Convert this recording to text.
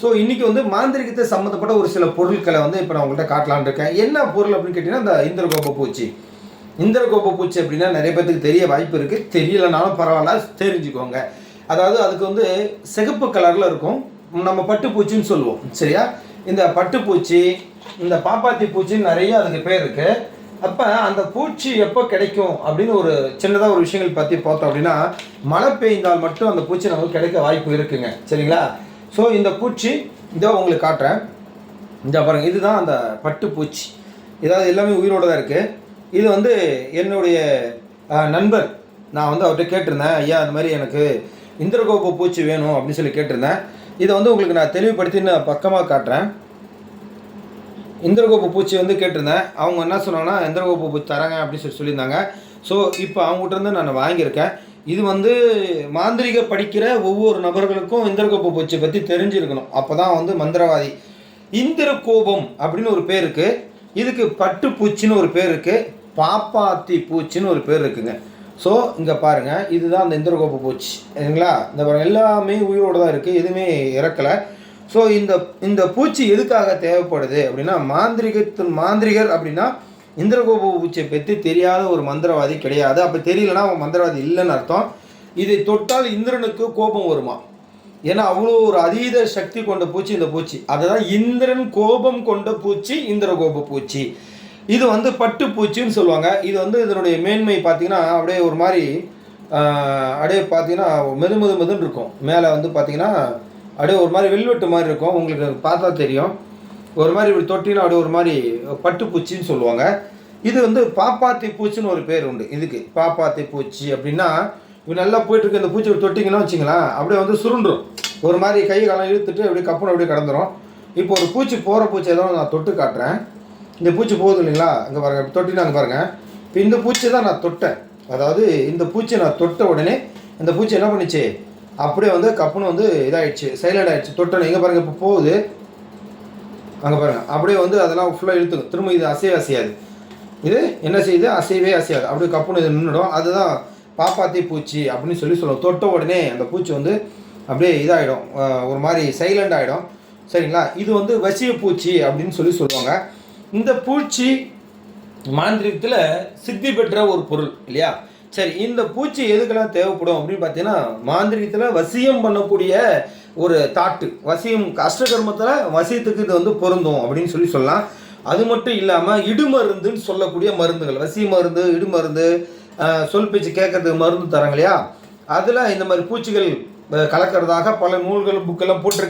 So இன்றைக்கி வந்து மாந்திரிகத்தை சம்மந்தப்பட்ட ஒரு சில பொருட்களை வந்து இப்போ நான் உங்கள்கிட்ட காட்டலான்னு இருக்கேன். என்ன பொருள் அப்படின்னு கேட்டிங்கன்னா இந்த இந்திரகோப பூச்சி. இந்திரகோப பூச்சி அப்படின்னா நிறைய பேத்துக்கு தெரிய வாய்ப்பு இருக்குது தெரியலனாலும் பரவாயில்ல தெரிஞ்சுக்கோங்க. அதாவது அதுக்கு வந்து சிகப்பு கலரில் இருக்கும். நம்ம பட்டுப்பூச்சின்னு சொல்லுவோம் சரியா? இந்த பட்டுப்பூச்சி இந்த பாப்பாத்தி பூச்சின்னு நிறைய அதுக்கு பேர் இருக்குது அப்போ அந்த பூச்சி எப்போ கிடைக்கும் அப்படின்னு ஒரு சின்னதாக ஒரு விஷயங்கள் பற்றி பார்த்தோம் அப்படின்னா மழை பெய்ந்தால் மட்டும் அந்த பூச்சி நமக்கு கிடைக்க வாய்ப்பு இருக்குங்க. சரிங்களா? ஸோ இந்த பூச்சி இதோ உங்களுக்கு காட்டுறேன். இந்த பாருங்க இதுதான் அந்த பட்டு பூச்சி. இதாவது எல்லாமே உயிரோட தான் இருக்குது இது வந்து என்னுடைய நண்பர். நான் வந்து அவர்கிட்ட கேட்டிருந்தேன் ஐயா அந்த மாதிரி எனக்கு இந்திரகோப பூச்சி வேணும் அப்படின்னு சொல்லி கேட்டிருந்தேன். இதை வந்து உங்களுக்கு நான் தெளிவுபடுத்தி நான் பக்கமாக காட்டுறேன். இந்திரகோப பூச்சி வந்து கேட்டிருந்தேன். அவங்க என்ன சொன்னாங்கன்னா இந்திரகோப பூச்சி தராங்க அப்படின்னு சொல்லி சொல்லியிருந்தாங்க. ஸோ இப்போ அவங்ககிட்ட இருந்து நான் வாங்கியிருக்கேன். இது வந்து மாந்திரிக படிக்கிற ஒவ்வொரு நபர்களுக்கும் இந்திரகோப பூச்சியை பற்றி தெரிஞ்சிருக்கணும். அப்போ தான் வந்து மந்திரவாதி. இந்திர கோபம் அப்படின்னு ஒரு பேர் இருக்குது இதுக்கு பட்டு பூச்சின்னு ஒரு பேர் இருக்குது பாப்பாத்தி பூச்சின்னு ஒரு பேர் இருக்குங்க. ஸோ இங்கே பாருங்கள் இதுதான் அந்த இந்திரகோப பூச்சி. சரிங்களா? இந்த பாருங்கள் எல்லாமே உயிரோடு தான் இருக்குது எதுவுமே இறக்கலை. ஸோ இந்த இந்த பூச்சி எதுக்காக தேவைப்படுது அப்படின்னா மாந்திரிகத்தின் மாந்திரிகர் அப்படின்னா இந்திரகோப பூச்சியை பற்றி தெரியாத ஒரு மந்திரவாதி கிடையாது. அப்போ தெரியலனா அவன் மந்திரவாதி இல்லைன்னு அர்த்தம். இதை தொட்டால் இந்திரனுக்கு கோபம் வருமா? ஏன்னா அவ்வளோ ஒரு அதீத சக்தி கொண்ட பூச்சி இந்த பூச்சி. அதுதான் இந்திரன் கோபம் கொண்ட பூச்சி இந்திரகோப பூச்சி. இது வந்து பட்டு பூச்சின்னு சொல்லுவாங்க. இது வந்து இதனுடைய மேன்மை பார்த்திங்கன்னா அப்படியே ஒரு மாதிரி அப்படியே பார்த்தீங்கன்னா மெது மெது மெதுன்னு இருக்கும். மேலே வந்து பார்த்திங்கன்னா அப்படியே ஒரு மாதிரி வெல்வெட்டு மாதிரி இருக்கும். உங்களுக்கு பார்த்தா தெரியும். ஒரு மாதிரி இப்படி தொட்டினா அப்படியே ஒரு மாதிரி பட்டு பூச்சின்னு சொல்லுவாங்க. இது வந்து பாப்பாத்தி பூச்சின்னு ஒரு பேர் உண்டு. இதுக்கு பாப்பாத்தி பூச்சி அப்படின்னா இப்படி நல்லா போயிட்டுருக்கு இந்த பூச்சி தொட்டிங்கன்னா வச்சுங்களேன் அப்படியே வந்து சுருண்டுரும். ஒரு மாதிரி கை காலம் இழுத்துட்டு அப்படியே கப்புன்னு அப்படியே கடந்துரும். இப்போ ஒரு பூச்சி போகிற பூச்சி ஏதோ நான் தொட்டு காட்டுறேன். இந்த பூச்சி போகுது இல்லைங்களா? அங்கே பாருங்கள் தொட்டினா அங்கே பாருங்க. இப்போ இந்த பூச்சி தான் நான் தொட்டேன். அதாவது இந்த பூச்சியை நான் தொட்ட உடனே இந்த பூச்சி என்ன பண்ணிச்சு? அப்படியே வந்து கப்புன்னு வந்து இதாயிடுச்சு சைலண்ட் ஆகிடுச்சி தொட்டணும் எங்கே பாருங்கள் இப்போ போகுது. அங்கே பாருங்க. அப்படியே வந்து அதெல்லாம் ஃபுல்லாக இழுத்துக்கும் திரும்ப இது அசைய அசையாது. இது என்ன செய்யுது? அசையவே அசையாது. அப்படியே கப்புன்னு இது நின்றுடும் அதுதான் பாப்பாத்தி பூச்சி அப்படின்னு சொல்லி சொல்லுவோம். தொட்ட உடனே அந்த பூச்சி வந்து அப்படியே இதாகிடும் ஒரு மாதிரி சைலண்ட் ஆகிடும் சரிங்களா? இது வந்து வசிய பூச்சி அப்படின்னு சொல்லி சொல்லுவாங்க. இந்த பூச்சி மாந்திரிகத்தில் சித்தி பெற்ற ஒரு பொருள் இல்லையா? சரி இந்த பூச்சி எதுக்கெல்லாம் தேவைப்படும் அப்படின்னு பார்த்தீங்கன்னா மாந்திரிகத்தில் வசியம் பண்ணக்கூடிய ஒரு தாட்டு. வசியம் அஷ்டகர்மத்தில் வசியத்துக்கு இது வந்து பொருந்தும் அப்படின்னு சொல்லி சொல்லலாம். அது மட்டும் இல்லாமல் இடுமருந்துன்னு சொல்லக்கூடிய மருந்துகள். வசிய மருந்து இடுமருந்து சொல் பேச்சு கேட்கறதுக்கு மருந்து தராங்க இல்லையா? அதில் இந்த மாதிரி பூச்சிகள் கலக்கிறதாக பல நூல்கள் புக்கெல்லாம் போட்டிருக்கு.